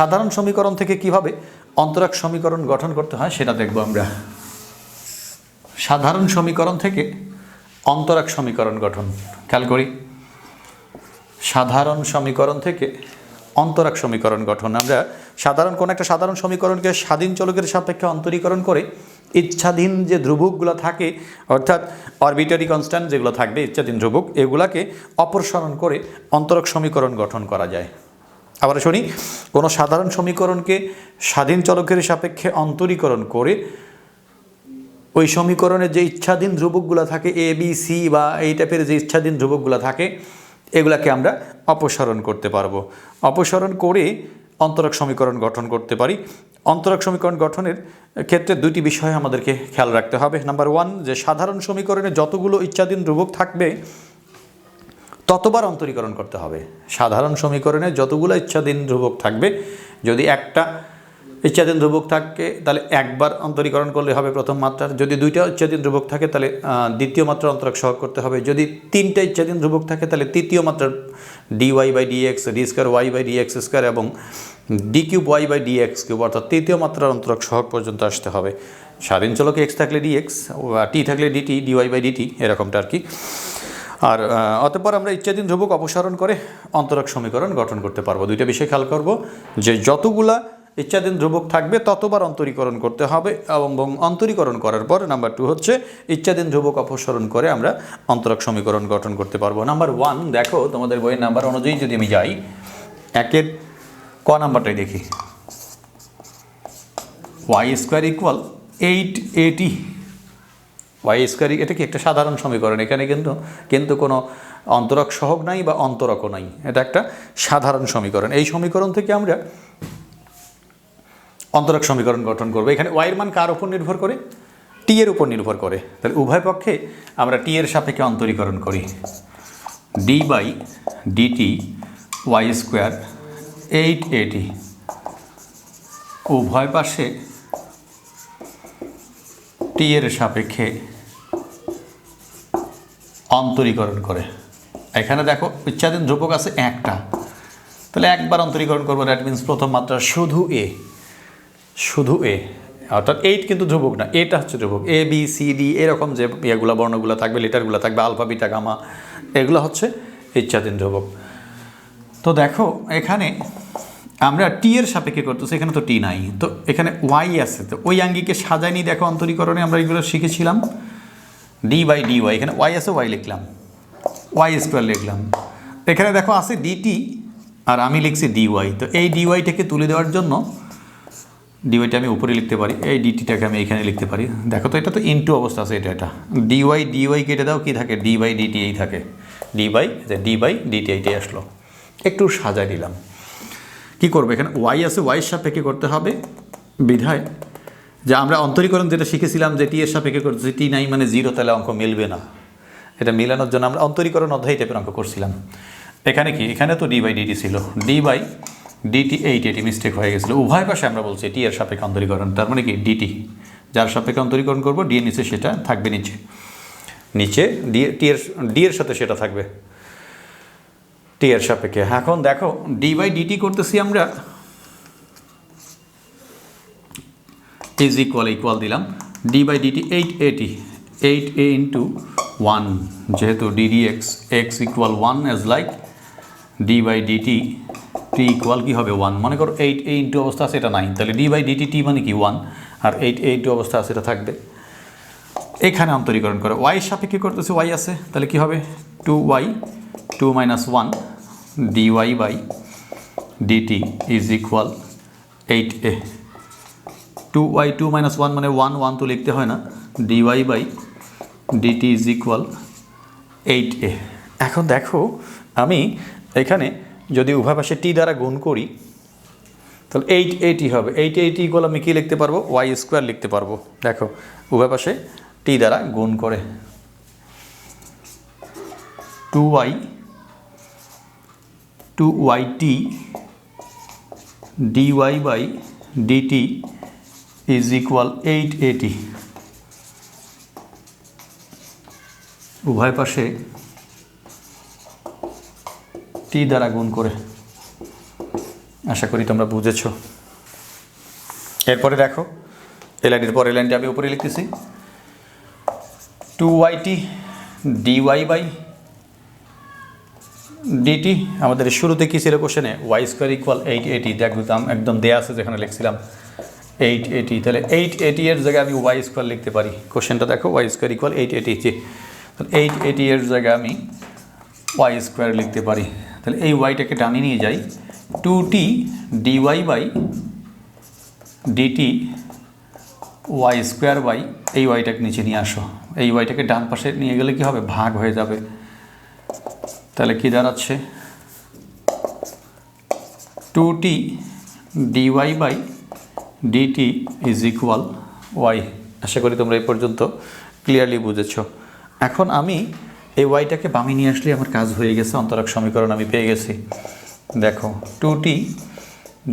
সাধারণ সমীকরণ থেকে কীভাবে অন্তরাক সমীকরণ গঠন করতে হয় সেটা দেখব আমরা। সাধারণ সমীকরণ থেকে অন্তরাক সমীকরণ গঠন। খেয়াল করি। সাধারণ সমীকরণ থেকে অন্তরাক সমীকরণ গঠন। আমরা সাধারণ, কোন একটা সাধারণ সমীকরণকে স্বাধীন চলকের সাপেক্ষে অন্তরীকরণ করে ইচ্ছাধীন যে ধ্রুবকগুলো থাকে, অর্থাৎ অরবিটারি কনস্ট্যান্ট যেগুলো থাকবে, ইচ্ছাধীন ধ্রুবক, এগুলাকে অপসারণ করে অন্তরক সমীকরণ গঠন করা যায়। আবার শুনি, কোনো সাধারণ সমীকরণকে স্বাধীন চলকের সাপেক্ষে অন্তরীকরণ করে ওই সমীকরণে যে ইচ্ছাধীন ধ্রুবকগুলো থাকে এ বি সি বা এই টাইপের যে ইচ্ছাধীন ধ্রুবকগুলো থাকে, এগুলাকে আমরা অপসারণ করতে পারব। অপসারণ করে অন্তরক সমীকরণ গঠন করতে পারি। অন্তরক সমীকরণ গঠনের ক্ষেত্রে দুইটি বিষয় আমাদেরকে খেয়াল রাখতে হবে। নাম্বার ওয়ান যে সাধারণ সমীকরণে যতগুলো ইচ্ছাধীন ধ্রুবক থাকবে ততবার অন্তরীকরণ করতে হবে। সাধারণ সমীকরণে যতগুলো ইচ্ছাধীন ধ্রুবক থাকবে, যদি একটা ইচ্ছাধীন ধ্রুবক থাকে, তাহলে একবার অন্তরীকরণ করলে হবে প্রথম মাত্রার। যদি দুইটা ইচ্ছাধীন ধ্রুবক থাকে, তাহলে দ্বিতীয় মাত্রার অন্তরক সহগ করতে হবে। যদি তিনটা ইচ্ছাধীন ধ্রুবক থাকে, তাহলে তৃতীয় মাত্রার D Y by D X D square Y by D X square এবং D cube Y by D X cube অর্থাৎ তৃতীয় মাত্রার অন্তরক সহগ পর্যন্ত আসতে হবে। স্বাধীন চলকে এক্স থাকলে ডি এক্স টি থাকলে DT D Y by DT এরকমটা আর কি। আর অতঃপর আমরা ইচ্ছাধীন ধ্রুবক অপসারণ করে অন্তরক সমীকরণ গঠন করতে পারব। দুইটা বিষয় খেয়াল করব, যে যতগুলা ইচ্ছাধীন ধ্রুবক থাকবে, ততবার অন্তরীকরণ করতে হবে এবং অন্তরীকরণ করার পর নাম্বার টু হচ্ছে ইচ্ছাধীন ধ্রুবক অপসারণ করে আমরা অন্তরক সমীকরণ গঠন করতে পারব। নাম্বার ওয়ান দেখো তোমাদের বইয়ের নাম্বার অনুযায়ী যদি আমি যাই, একের ক নাম্বারটাই দেখি। Y square equal eight A T Y square এটা কি একটা সাধারণ সমীকরণ? এখানে কিন্তু কিন্তু কোনো অন্তরক সহগ নাই বা অন্তরকও নাই। এটা একটা সাধারণ সমীকরণ। এই সমীকরণ থেকে আমরা অন্তরক সমীকরণ গঠন করব। এখানে ওয়াইয়ের মান কার উপর নির্ভর করে? টি এর উপর নির্ভর করে। তাহলে উভয় পক্ষে আমরা টি এর সাপেক্ষে অন্তরীকরণ করি। D by DT Y square eight A T উভয় পাশে টি এর সাপেক্ষে অন্তরীকরণ করে। এখানে দেখো, ইচ্ছাধীন ধ্রুবক আছে একটা। তাহলে একবার অন্তরীকরণ করব দ্যাট মিন্স প্রথম মাত্রা শুধু এ শুধু এ অর্থাৎ এইট কিন্তু ধ্রুবক না এটা হচ্ছে ধ্রুবক। এ বি সি ডি এরকম যে ইয়েগুলো, বর্ণগুলো থাকবে, লিটারগুলো থাকবে, আলফা, বিটা, গামা, এগুলো হচ্ছে ইচ্ছাধীন ধ্রুবক। তো দেখো, এখানে আমরা টি এর সাপেক্ষে করতেছি, এখানে তো টি নাই। তো এখানে ওয়াই আছে। তো ওই আঙ্গিকে সাজায়নি দেখো অন্তরীকরণে আমরা এগুলো শিখেছিলাম। ডি বাই ডি ওয়াই এখানে ওয়াই আছে ওয়াই লিখলাম। ওয়াই স্কোয়ার লিখলাম। এখানে দেখো আছে ডিটি আর আমি লিখছি ডি ওয়াই তো এই ডি ওয়াইটাকে তুলে দেওয়ার জন্য ডিওয়াইটা আমি উপরে লিখতে পারি, এই ডিটিটাকে আমি এখানে লিখতে পারি। দেখো তো এটা তো ইনটু অবস্থা আছে, এটা এটা। ডিওয়াই ডিওয়াই কেটে দাও, কী থাকে? ডি বাই ডিটি এই থাকে। D by D by DT এইটাই আসলো। একটু সাজাই দিলাম কি করব? এখানে ওয়াই আছে ওয়াইয়ের সাপেক্ষে করতে হবে বিধায়। যে আমরা অন্তরীকরণ যেটা শিখেছিলাম যে টি এর সাপেক্ষে করতেছি টি নাই মানে জিরো তাহলে অঙ্ক মিলবে না। এটা মিলানোর জন্য আমরা অন্তরীকরণ অধ্যায় টাইপের অঙ্ক করছিলাম। এখানে কি? এখানে তো ডি বাই ডিটি ছিল। D by DT eight A T mistake হয়ে গেছিল। উভয় পাশে আমরা বলছি টি এর সাপেক্ষে অন্তরীকরণ, তার মানে কি? ডিটি যার সাপেক্ষে অন্তরীকরণ করব ডি এর নিচে সেটা থাকবে নিচে। নিচে ডি টি এর ডি এর সাথে সেটা থাকবে। টি এর সাপেক্ষে। এখন দেখো ডি বাই ডিটি করতেছি আমরা। ইজ ইকুয়াল ইকুয়াল দিলাম। D by DT eight A T eight A into one যেহেতু DD X X equal one as like D by DT T equal কী হবে ওয়ান মনে করো এইট এ ইন্টু অবস্থা আছে, এটা নাইন তাহলে ডি বাই ডিটি টি মানে কি ওয়ান আর এইট এ ইন্টু অবস্থা আছে, এটা থাকবে। এখানে অন্তরীকরণ করে। ওয়াই সাপেক্ষে করতেছে ওয়াই আছে। তাহলে কি হবে? Two Y two minus one is equal eight A two Y two minus one মানে ওয়ান ওয়ান তো লিখতে হয় না। By DT is equal eight A এখন দেখো, আমি এখানে যদি উভয় পাশে টি দ্বারা গুণ করি, তাহলে এইট এইটি হবে। এইট এইটি ইকুয়াল আমি কী লিখতে পারব? ওয়াই স্কোয়ার লিখতে পারব। দেখো, উভয় পাশে টি দ্বারা গুণ করে। Two Y two Y T D Y by DT is equal eight A T উভয় পাশে টি দ্বারা গুণ করে। আশা করি তোমরা বুঝেছ। এরপরে দেখো, এই লাইনের পরে লাইনটা আমি উপরে লিখতেছি। Two YT DY by DT আমাদের শুরুতে কী ছিল কোশ্চেনে ওয়াই স্কোয়ার ইকুয়াল এইট এটি দেখতাম একদম দেয়া আছে যেখানে লিখছিলাম। এইট এটি তাহলে এইট এটি এর জায়গায় আমি ওয়াই স্কোয়ার লিখতে পারি। কোশ্চেনটা দেখো ওয়াই স্কোয়ার ইকুয়াল এইট এটি যে এইট এটি এর জায়গায় আমি ওয়াই স্কোয়ার লিখতে পারি। তাহলে এই ওয়াইটাকে টানিয়ে নিয়ে যাই। Two T DY by DT Y square by এই ওয়াইটাকে নিচে নিয়ে আসো। এই ওয়াইটাকে ডান পাশে নিয়ে গেলে কি হবে? ভাগ হয়ে যাবে। তাহলে কী দাঁড়াচ্ছে? Two T DY by DT is equal Y আশা করি তোমরা এই পর্যন্ত ক্লিয়ারলি বুঝেছ। এখন আমি এই ওয়াইটাকে বামে নিয়ে আসলে আমার কাজ হয়ে গেছে, অন্তরক সমীকরণ আমি পেয়ে গেছি। দেখো two T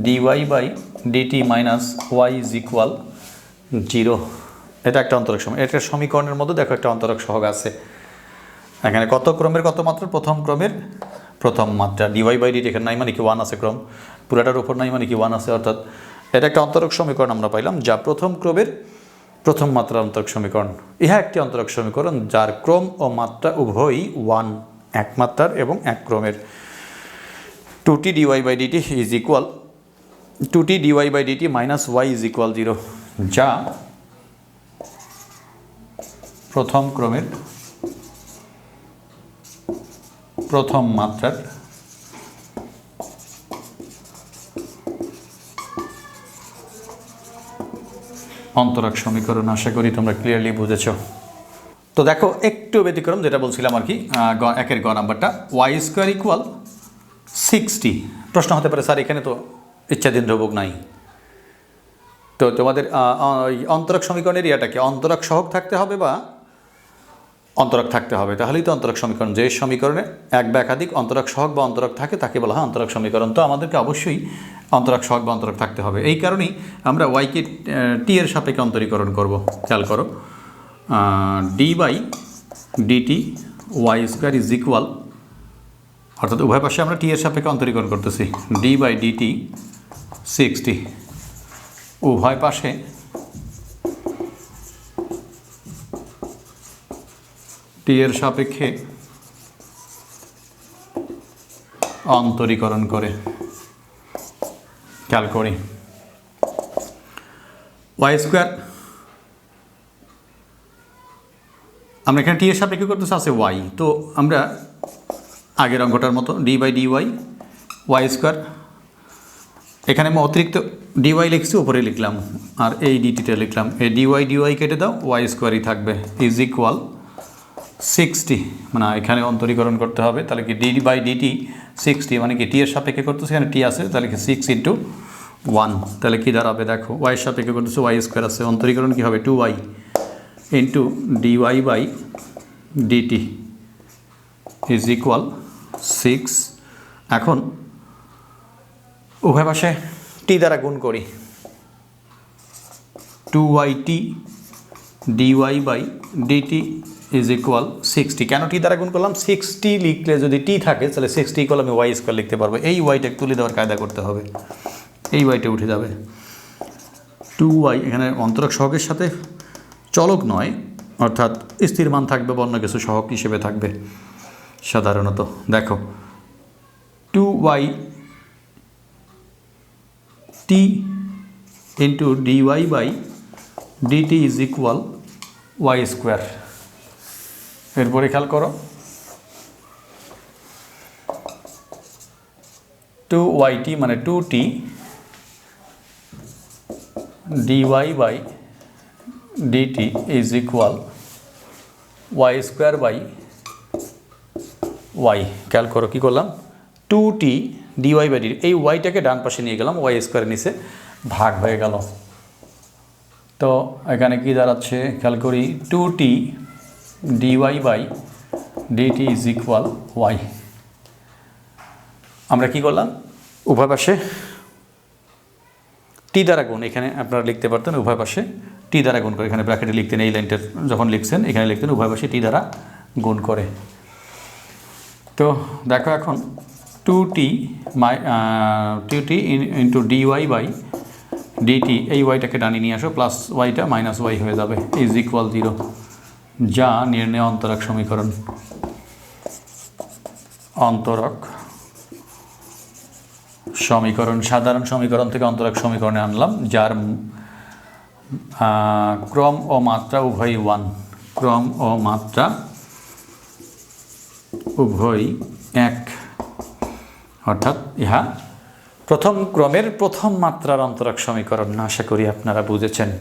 DY by DT minus Y is equal zero এটা একটা অন্তরক সময় এটা সমীকরণের মধ্যে দেখো একটা অন্তরক সহগ আছে। এখানে কত ক্রমের, কত মাত্রা প্রথম ক্রমের, প্রথম মাত্রা। ডিওয়াই বাই ডিটি এখানে নাই মানে কি ওয়ান আছে ক্রম। পুরাটার উপর নাই মানে কি ওয়ান আছে, অর্থাৎ এটা একটা অন্তরক সমীকরণ আমরা পাইলাম, যা প্রথম ক্রমের প্রথম মাত্রা অন্তরক সমীকরণ। ইহা একটি অন্তরক সমীকরণ যার ক্রম ও মাত্রা উভয়ই ওয়ান এক মাত্রার এবং এক ক্রমের। Two T DY by DT is equal two T DY by DT minus Y is equal zero যা প্রথম ক্রমের প্রথম মাত্রার। অন্তরক সমীকরণ, আশা করি তোমরা ক্লিয়ারলি বুঝেছ। তো দেখো, একটু ব্যতিক্রম যেটা বলছিলাম আর কি একের গ নাম্বারটা। ওয়াই স্কোয়ার ইকুয়াল সিক্সটি প্রশ্ন হতে পারে, স্যার, এখানে তো ইচ্ছাধীন ধ্রুবক নাই। তো তোমাদের অন্তরক সমীকরণের ইয়াটা কি? অন্তরক সহগ থাকতে হবে বা অন্তরক থাকতে হবে, তাহলেই তো অন্তরক সমীকরণ। যে সমীকরণে এক বা একাধিক অন্তরক সহগ বা অন্তরক থাকে, তাকে বলা হয় অন্তরক সমীকরণ। তো আমাদেরকে অবশ্যই অন্তরক সহগ বা অন্তরক থাকতে হবে। এই কারণেই আমরা ওয়াইকে টি এর সাপেক্ষে অন্তরীকরণ করব। খেয়াল করো D by DT Y square is equal অর্থাৎ উভয় পাশে আমরা টি এর সাপেক্ষে অন্তরীকরণ করতেছি। ডি বাই ডিটি সিক্সটি উভয় পাশে টি এর সাপেক্ষে অন্তরীকরণ করে। খেয়াল করি। ওয়াই স্কোয়ার আমরা এখানে টি এর সাপেক্ষে করতেছি আছে ওয়াই তো আমরা আগের অঙ্কটার মতো D by D Y Y square এখানে আমি অতিরিক্ত ডিওয়াই লিখছি, উপরে লিখলাম, আর এই ডিটিটা লিখলাম। এই ডিওয়াই ডিওয়াই কেটে দাও ওয়াই স্কোয়ারই থাকবে ইজ ইকুয়াল সিক্সটি মানে এখানে অন্তরীকরণ করতে হবে, তাহলে কি ডি বাই ডিটি সিক্সটি মানে কি টি এর সাপেক্ষে করতেছে, এখানে টি আছে, তাহলে কি সিক্স ইন্টু ওয়ান তাহলে কী দাঁড়াবে? দেখো ওয়াইয়ের সাপেক্ষে করতেছে ওয়াই স্কোয়ার আছে, অন্তরীকরণ কী হবে? Two Y into DY by DT is equal six এখন উভয় পাশে টি দ্বারা গুণ করি two Y T DY by DT is equal six T কেন টি দ্বারা গুণ করলাম? সিক্সটি লিখলে যদি টি থাকে, তাহলে সিক্সটি ইকুয়াল আমি ওয়াই স্কোয়ার লিখতে পারব। এই ওয়াইটা তুলে দেওয়ার কায়দা করতে হবে। এই ওয়াইটা উঠে যাবে। টু ওয়াই এখানে অন্তরক সহগের সাথে চলক নয়, অর্থাৎ স্থির মান থাকবে বা অন্য কিছু সহগ হিসেবে থাকবে, সাধারণত। দেখো two Y T into DY by DT is equal Y square এরপরে খেয়াল করো। টু ওয়াই টি মানে two T DY by DT is equal Y square by Y খেয়াল করো কী করলাম? Two T DY by D এই ওয়াইটাকে ডান পাশে নিয়ে গেলাম ওয়াই স্কোয়ারের নিচে ভাগ হয়ে গেল। তো এখানে কি দাঁড়াচ্ছে? খেয়াল করি two T DY by DT is equal Y আমরা কি করলাম? উভয় পাশে টি দ্বারা গুণ, এখানে আপনারা লিখতে পারতেন উভয় পাশে টি দ্বারা গুণ করে। এখানে ব্র্যাকেটে লিখতেন এই লাইনটার যখন লিখছেন, এখানে লিখতেন উভয় পাশে টি দ্বারা গুণ করে। তো দেখো এখন two T my tube T into D Y by DT এই ওয়াইটাকে ডানি নিয়ে আসো প্লাস ওয়াইটা মাইনাস ওয়াই হয়ে যাবে ইজ ইকুয়াল জিরো যা নির্ণয় অন্তরক সমীকরণ। অন্তরক সমীকরণ, সাধারণ সমীকরণ থেকে অন্তরক সমীকরণে আনলাম, যার ক্রম ও মাত্রা উভয়ই ওয়ান ক্রম ও মাত্রা উভয়ই এক। অর্থাৎ ইহা প্রথম ক্রমের প্রথম মাত্রার অন্তরক সমীকরণ, আশা করি আপনারা বুঝেছেন।